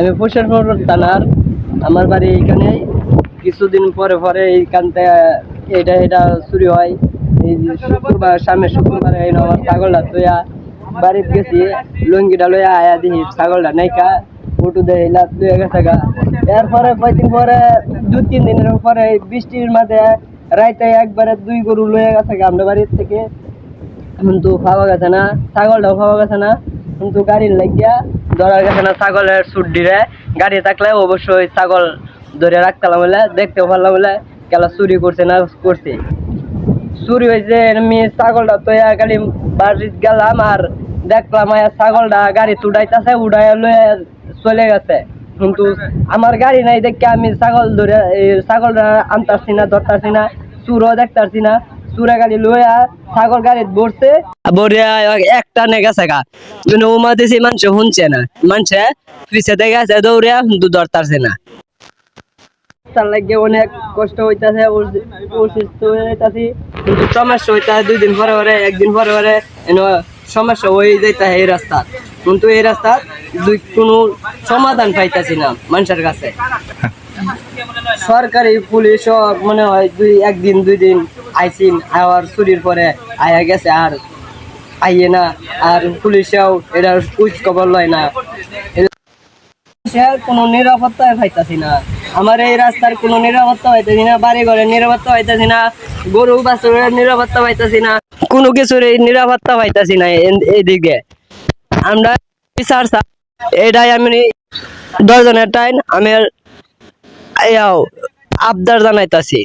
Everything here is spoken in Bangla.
আমি পুষেরপুর থানার, আমার বাড়ি এইখানে। কিছুদিন পরে পরে এইখান থেকে এটা এটা চুরি হয়। এই শুক্রবার, সামনে শুক্রবার এই আমার ছাগলটা তুইয়া বাড়িতে গেছি। লুঙ্গিটা লইয়া আয়া দিহি ছাগলটা নাইকা, ফটো দেয় লাভ লইয়া গেছে গা। এরপরে কয়েকদিন পরে দু তিন দিনের পরে বৃষ্টির মাঝে রাইতে একবারে দুই গরু লইয়া গেছে গা আমরা বাড়ির থেকে। কিন্তু পাওয়া গেছে না, ছাগলটাও পাওয়া গেছে না। কিন্তু গাড়ির লাগিয়া ধরা গেছে না ছাগলের সুড্ডিরে গাড়ি থাকলে অবশ্যই ছাগল ধরে রাখতাম বলে দেখতে পারলাম বলে, কেলা চুরি করছে না করছে। চুরি হয়েছে আমি ছাগলটা তো গাড়ি বাড়িতে গেলাম আর দেখলাম ছাগলটা গাড়ি তুডাইতেছে উড়াই লয়ে চলে গেছে। কিন্তু আমার গাড়ি নাই দেখে আমি ছাগল ধরে ছাগলটা আনতাছি না, ধরতাছি না, চুরও দেখতাছি না। চুরা গাড়ি লইয়া ছাগল বসছে। বরিয়া একটা কিন্তু উমা দিছি মানুষ শুনছে না। মানুষে পিছে দৌড়িয়া না। তার লাগে অনেক কষ্ট হইতাছে অসুস্থ কিন্তু সমস্যা হইতাছে দুই দিন পরে পরে একদিন পরে সমস্যা হয়ে যাইতাছে এই রাস্তা। কিন্তু এই রাস্তা দুই কোনো সমাধান পাইতাছি না মানুষের কাছে। সরকারি পুলিশ মনে হয় দুই একদিন দুই দিন আইসিন আবার চুরির পরে আয়া গেছে আর আইয়ে না, আর পুলিশেও এটা কুচ খবর লয় না। কোনো নিরাপত্তায় পাইতাছি না। আমার এই রাস্তার কোনো নিরাপত্তা পাইতাছি না বাড়ি ঘরের নিরাপত্তা পাইতাছি না, গরু বাছুরের নিরাপত্তা পাইতাছি না, কোনো কিছুর এই নিরাপত্তা পাইতাছি না এইদিকে। আমরা বিচার এটাই আমি দশজনের টাইম আমি আবদার জানাইতাছি।